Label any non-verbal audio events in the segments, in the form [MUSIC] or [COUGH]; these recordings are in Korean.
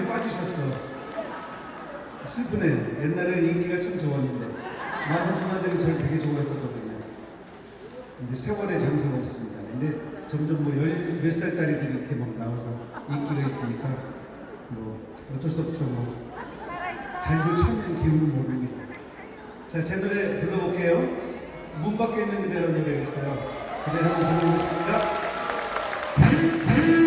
많이 빠지셨어. 슬프네. 옛날에는 인기가 참 좋았는데. 많은 누나들이 저를 되게 좋아했었거든요. 근데 세월의 장사가 없습니다. 근데 점점 뭐 열 몇 살짜리들이 이렇게 막 나와서 인기가 있으니까 뭐 어쩔 수 없죠. 뭐. 달도 참는 기운은 모르니. 자, 제 노래 불러볼게요. 문 밖에 있는 그대라는 노래가 있어요. 그대로 한번 불러보겠습니다. 달, 달.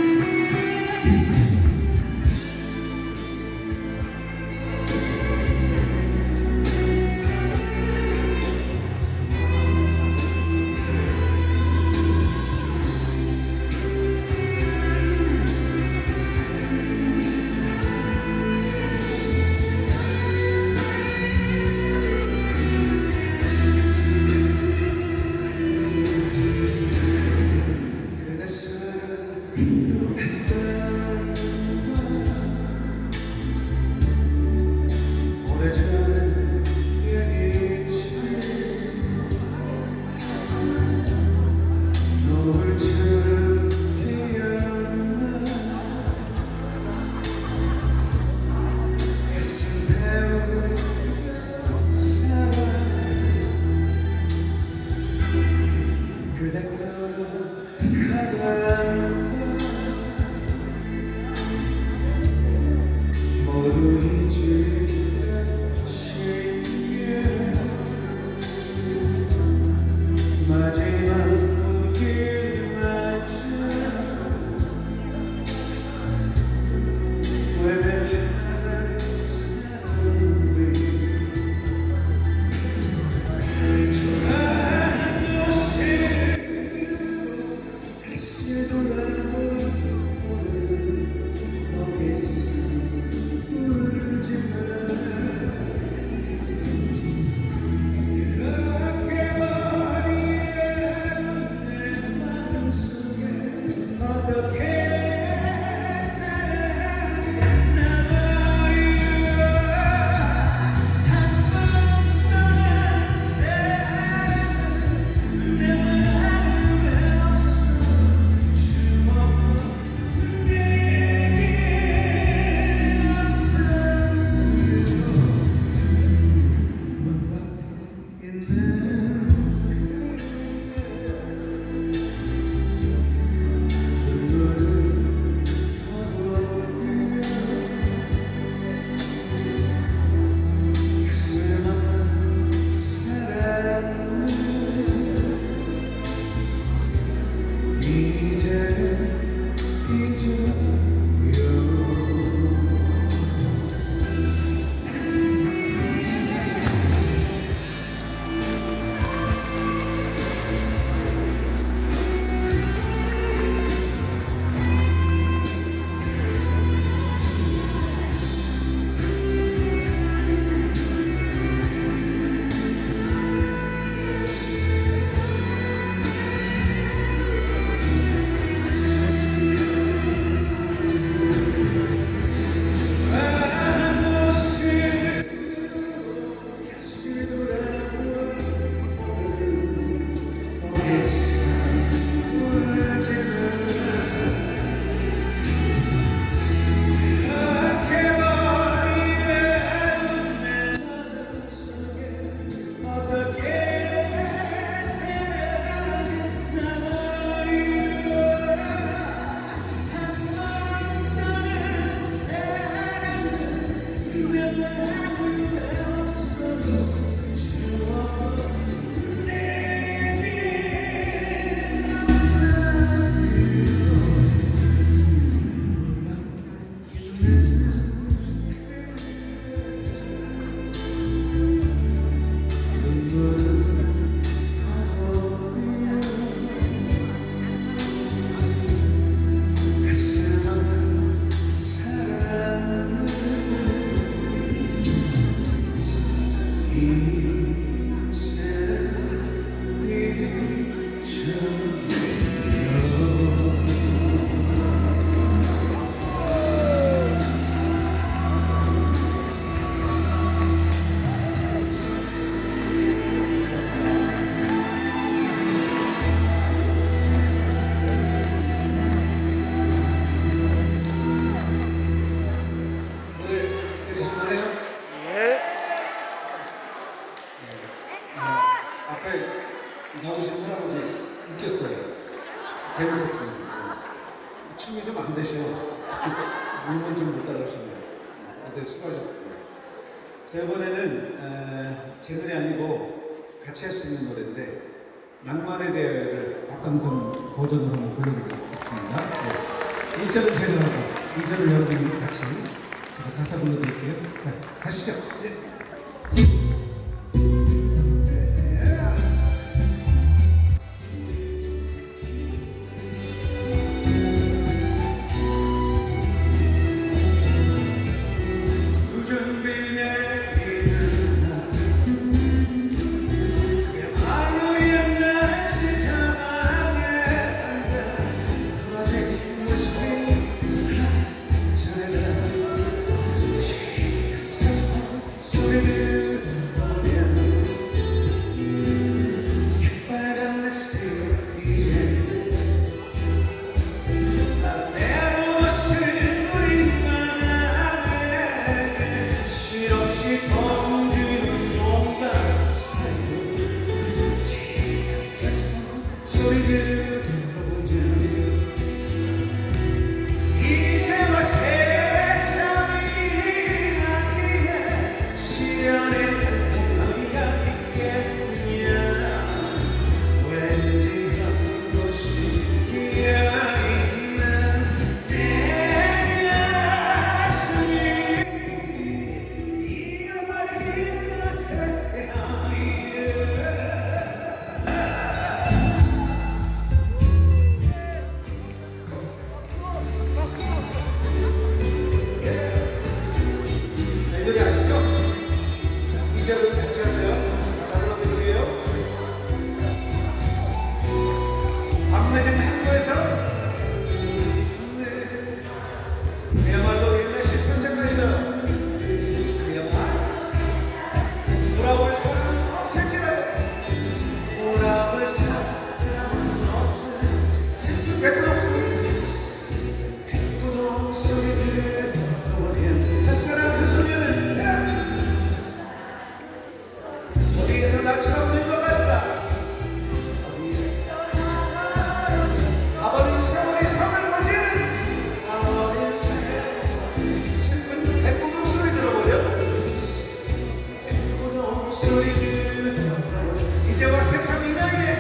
나오신 할아버지 웃겼어요. 재밌었습니다. 춤이 좀 안 되셔. [LAUGHS] 물건 좀못 따라하시네요. 근데 수고하셨습니다. 자, 이번에는 에, 제 노래 아니고 같이 할 수 있는 노래인데 낭만의 대화를 박강성 버전으로 한번 불러드리겠습니다. 네. 1절은 제가 하고 2절을 여러분이 같이 가사 불러드릴게요. 자, 가시죠. 네. 너희를 이제와 세상이 나의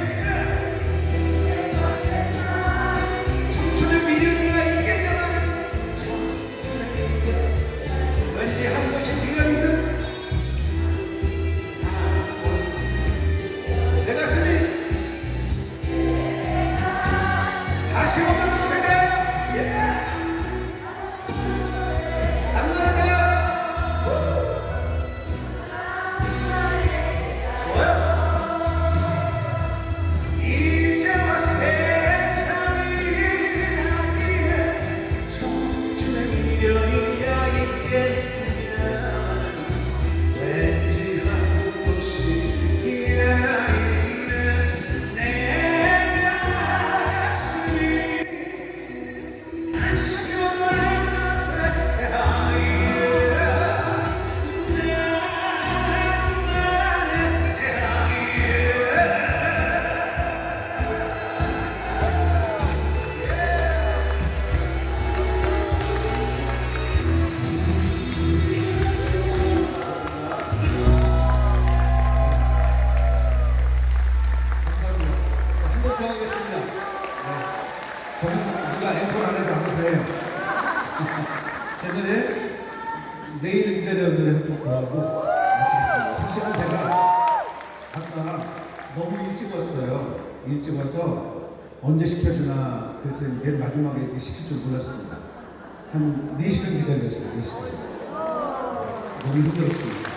우리 후배였습니다.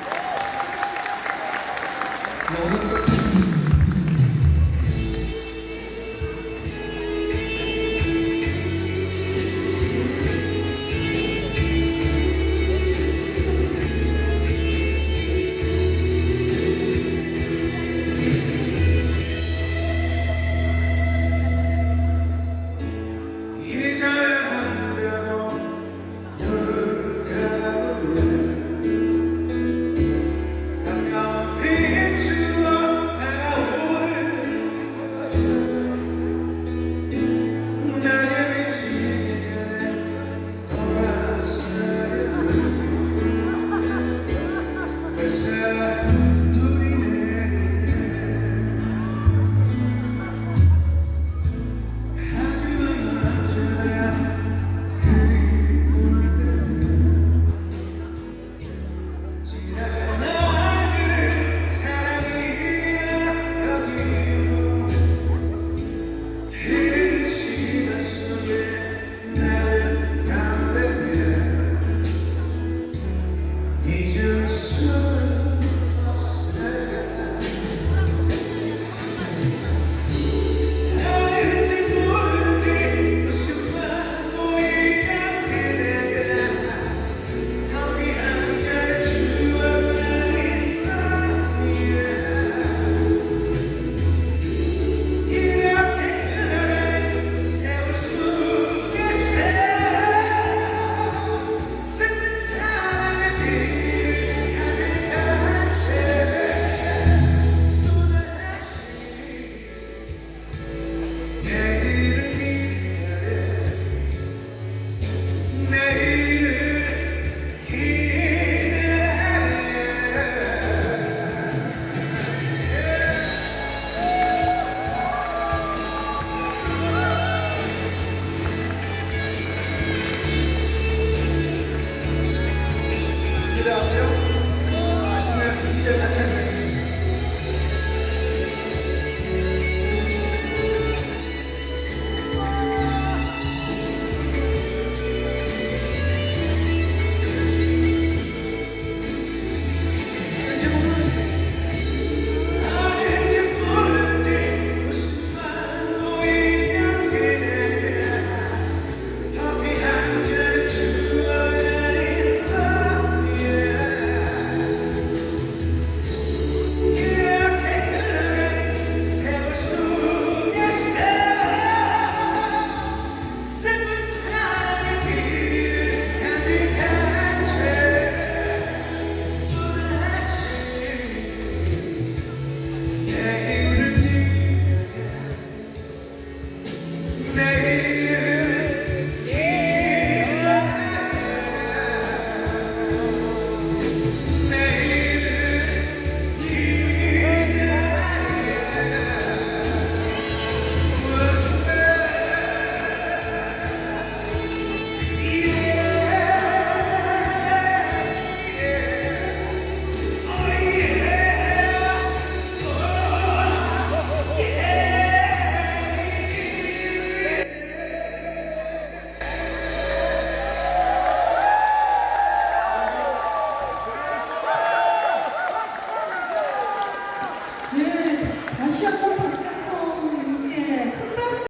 뭐